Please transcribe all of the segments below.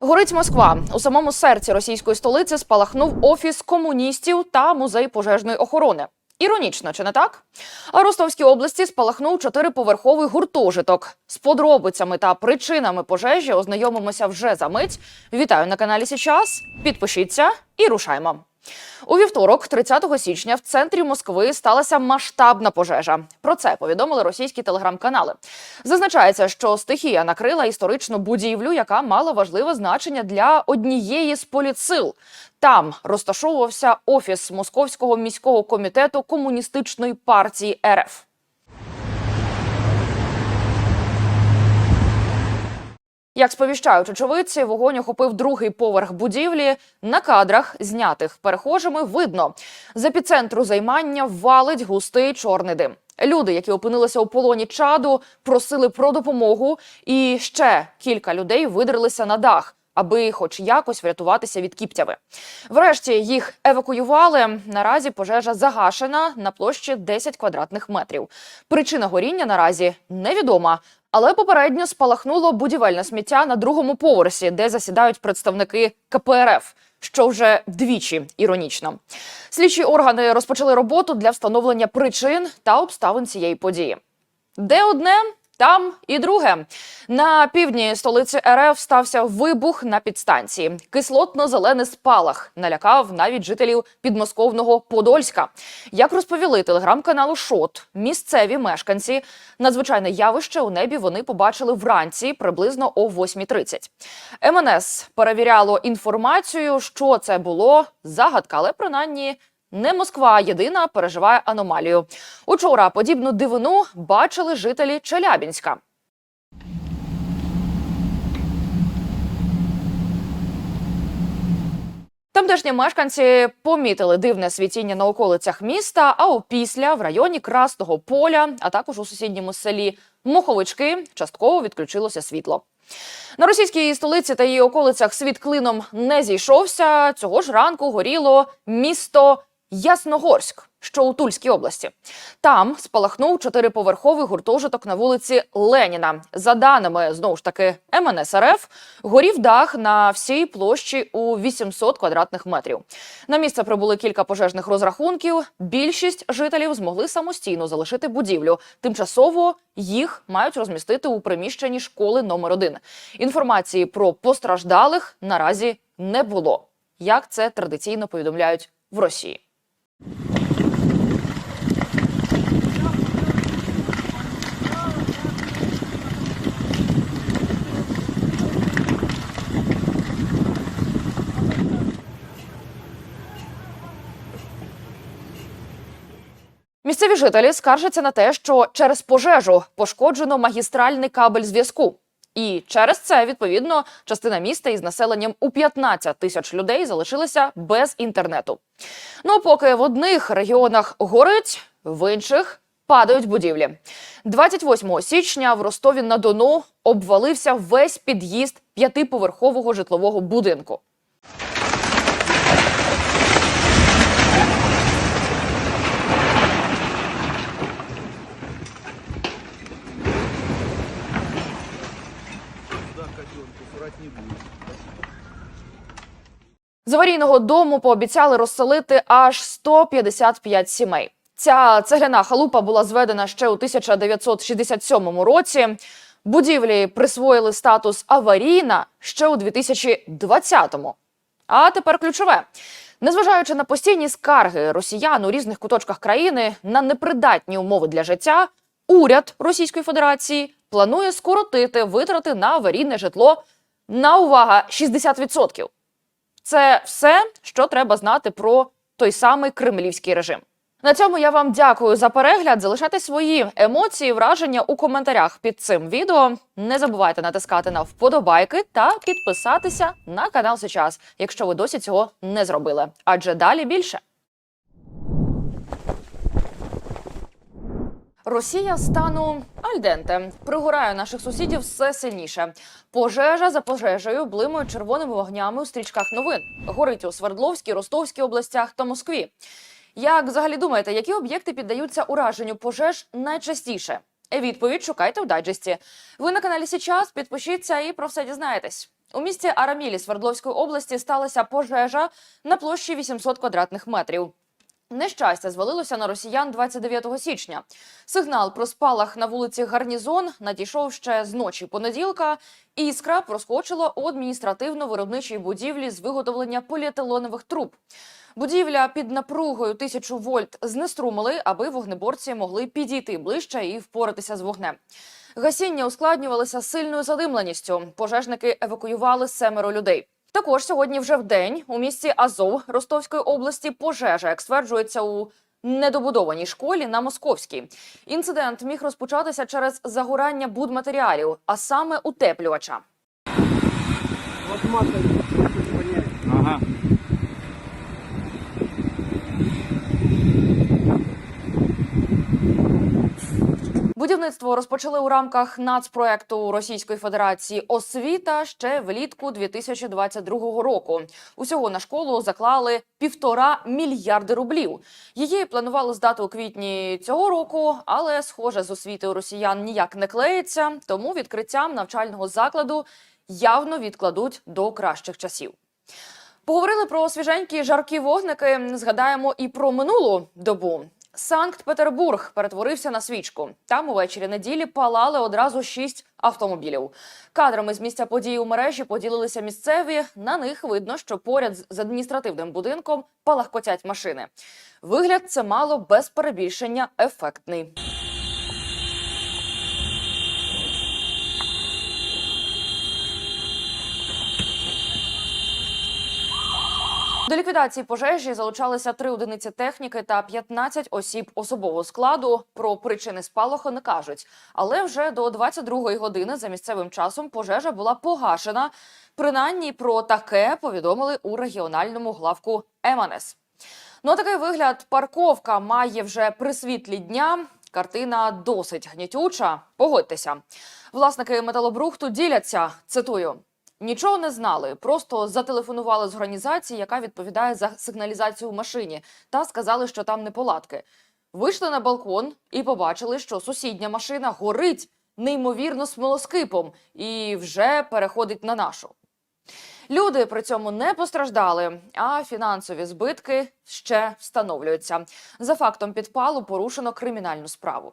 Горить Москва у самому серці російської столиці спалахнув офіс комуністів та музей пожежної охорони. Іронічно, чи не так? А Ростовській області спалахнув чотириповерховий гуртожиток. З подробицями та причинами пожежі ознайомимося вже за мить. Вітаю на каналі Січас. Підпишіться і рушаймо. У вівторок, 30 січня, в центрі Москви сталася масштабна пожежа. Про це повідомили російські телеграм-канали. Зазначається, що стихія накрила історичну будівлю, яка мала важливе значення для однієї з політсил. Там розташовувався офіс Московського міського комітету комуністичної партії РФ. Як сповіщають очевидці, вогонь охопив другий поверх будівлі. На кадрах, знятих перехожими, видно з епіцентру займання валить густий чорний дим. Люди, які опинилися у полоні чаду, просили про допомогу, і ще кілька людей видрилися на дах, аби хоч якось врятуватися від кіптяви. Врешті їх евакуювали. Наразі пожежа загашена на площі 10 квадратних метрів. Причина горіння наразі невідома. Але попередньо спалахнуло будівельне сміття на другому поверсі, де засідають представники КПРФ, що вже двічі іронічно. Слідчі органи розпочали роботу для встановлення причин та обставин цієї події. Де одне, там і друге. На півдні столиці РФ стався вибух на підстанції. Кислотно-зелений спалах налякав навіть жителів підмосковного Подольська. Як розповіли телеграм-каналу Шот, місцеві мешканці надзвичайне явище у небі вони побачили вранці приблизно о 8.30. МНС перевіряло інформацію, що це було загадка, але принаймні не Москва єдина переживає аномалію. Учора подібну дивину бачили жителі Челябінська. Тамтешні мешканці помітили дивне світіння на околицях міста, а опісля в районі Красного поля, а також у сусідньому селі Моховички частково відключилося світло. На російській столиці та її околицях світ клином не зійшовся. Цього ж ранку горіло місто Ясногорськ, що у Тульській області. Там спалахнув чотириповерховий гуртожиток на вулиці Леніна. За даними знову ж таки МНС РФ, горів дах на всій площі у 800 квадратних метрів. На місце прибули кілька пожежних розрахунків. Більшість жителів змогли самостійно залишити будівлю. Тимчасово їх мають розмістити у приміщенні школи номер 1 Інформації про постраждалих наразі не було. Як це традиційно повідомляють в Росії. Місцеві жителі скаржаться на те, що через пожежу пошкоджено магістральний кабель зв'язку. І через це, відповідно, частина міста із населенням у 15 тисяч людей залишилася без інтернету. Ну, поки в одних регіонах горить, в інших падають будівлі. 28 січня в Ростові на Дону обвалився весь під'їзд п'ятиповерхового житлового будинку. З аварійного дому пообіцяли розселити аж 155 сімей. Ця цегляна халупа була зведена ще у 1967 році. Будівлі присвоїли статус аварійна ще у 2020-му. А тепер ключове. Незважаючи на постійні скарги росіян у різних куточках країни на непридатні умови для життя, уряд Російської Федерації планує скоротити витрати на аварійне житло на увага 60%. Це все, що треба знати про той самий кремлівський режим. На цьому я вам дякую за перегляд. Залишайте свої емоції, враження у коментарях під цим відео. Не забувайте натискати на вподобайки та підписатися на канал Сейчас, якщо ви досі цього не зробили. Адже далі більше. Росія стану альденте пригорає наших сусідів все сильніше. Пожежа за пожежею блимають червоними вогнями у стрічках новин. Горить у Свердловській, Ростовській областях та Москві. Як взагалі думаєте, які об'єкти піддаються ураженню пожеж найчастіше? Відповідь шукайте у дайджесті. Ви на каналі Січас. Підпишіться і про все дізнаєтесь. У місті Арамілі Свердловської області сталася пожежа на площі 800 квадратних метрів. Нещастя звалилося на росіян 29 січня. Сигнал про спалах на вулиці Гарнізон надійшов ще з ночі понеділка. Іскра проскочила у адміністративно-виробничій будівлі з виготовлення поліетилонових труб. Будівля під напругою 1000 вольт знеструмили, аби вогнеборці могли підійти ближче і впоратися з вогнем. Гасіння ускладнювалося сильною задимленістю. Пожежники евакуювали семеро людей. Також сьогодні вже в день у місті Азов Ростовської області пожежа, як стверджується у недобудованій школі на Московській. Інцидент міг розпочатися через загорання будматеріалів, а саме утеплювача. Будівництво розпочали у рамках нацпроекту Російської Федерації освіта ще влітку 2022 року. Усього на школу заклали півтора мільярди рублів. Її планували здати у квітні цього року, але схоже з освіти росіян ніяк не клеїться. Тому відкриттям навчального закладу явно відкладуть до кращих часів. Поговорили про свіженькі жаркі вогники. Згадаємо і про минулу добу. Санкт-Петербург перетворився на свічку. Там увечері неділі палали одразу шість автомобілів. Кадрами з місця події у мережі поділилися місцеві. На них видно, що поряд з- адміністративним будинком палахкотять машини. Вигляд це мало без перебільшення ефектний. До ліквідації пожежі залучалися три одиниці техніки та 15 осіб особового складу. Про причини спалаху не кажуть. Але вже до 22-ї години за місцевим часом пожежа була погашена. Принаймні про таке повідомили у регіональному главку МНС. Ну такий вигляд парковка має вже при світлі дня. Картина досить гнітюча. Погодьтеся. Власники металобрухту діляться. Цитую. Нічого не знали, просто зателефонували з організації, яка відповідає за сигналізацію в машині, та сказали, що там неполадки. Вийшли на балкон і побачили, що сусідня машина горить неймовірно смолоскипом і вже переходить на нашу. Люди при цьому не постраждали, а фінансові збитки ще встановлюються. За фактом підпалу порушено кримінальну справу.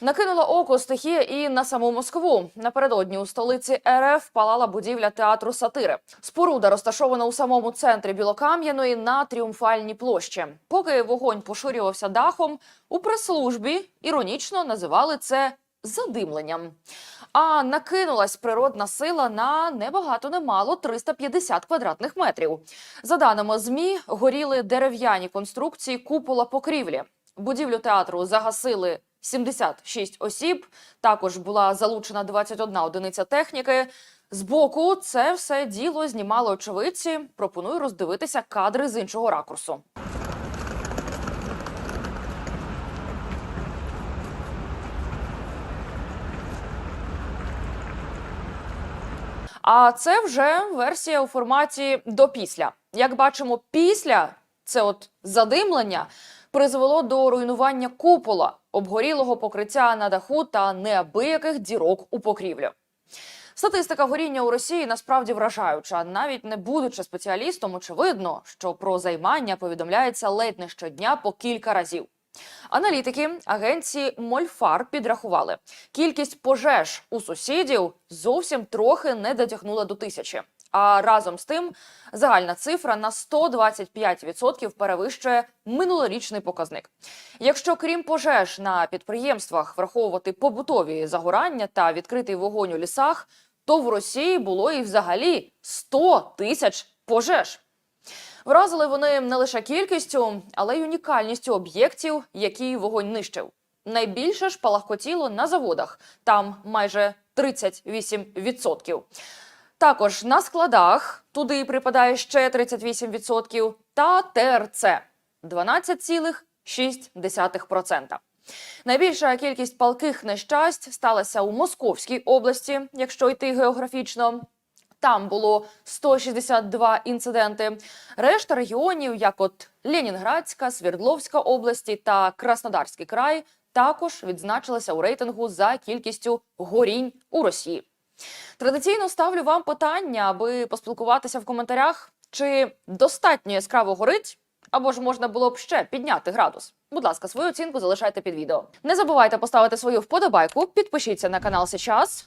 Накинула око стихія і на саму Москву. Напередодні у столиці РФ палала будівля театру сатири. Споруда розташована у самому центрі Білокам'яної на тріумфальній площі. Поки вогонь поширювався дахом, у прес-службі іронічно називали це задимленням. А накинулась природна сила на небагато немало 350 квадратних метрів. За даними змі, горіли дерев'яні конструкції купола покрівлі. Будівлю театру загасили 76 осіб. Також була залучена 21 одиниця техніки. Збоку це все діло знімали очевидці. Пропоную роздивитися кадри з іншого ракурсу. А це вже версія у форматі до після. Як бачимо, після це от задимлення призвело до руйнування купола, обгорілого покриття на даху та неабияких дірок у покрівлю. Статистика горіння у Росії насправді вражаюча. Навіть не будучи спеціалістом, очевидно, що про займання повідомляється ледь не щодня по кілька разів. Аналітики агенції Мольфар підрахували, кількість пожеж у сусідів зовсім трохи не дотягнула до тисячі. А разом з тим загальна цифра на 125% перевищує минулорічний показник. Якщо крім пожеж на підприємствах враховувати побутові загорання та відкритий вогонь у лісах, то в Росії було і взагалі 100 тисяч пожеж. Вразили вони не лише кількістю, але й унікальністю об'єктів, які вогонь нищив. Найбільше ж палахкотіло на заводах, там майже 38%. Також на складах туди припадає ще 38% та ТРЦ 12,6%. Найбільша кількість палких нещасть сталася у Московській області, якщо йти географічно. Там було 162 інциденти. Решта регіонів, як от Ленінградська, Свердловська області та Краснодарський край, також відзначилися у рейтингу за кількістю горінь у Росії. Традиційно ставлю вам питання, аби поспілкуватися в коментарях, чи достатньо яскраво горить, або ж можна було б ще підняти градус. Будь ласка, свою оцінку залишайте під відео. Не забувайте поставити свою вподобайку, підпишіться на канал сейчас.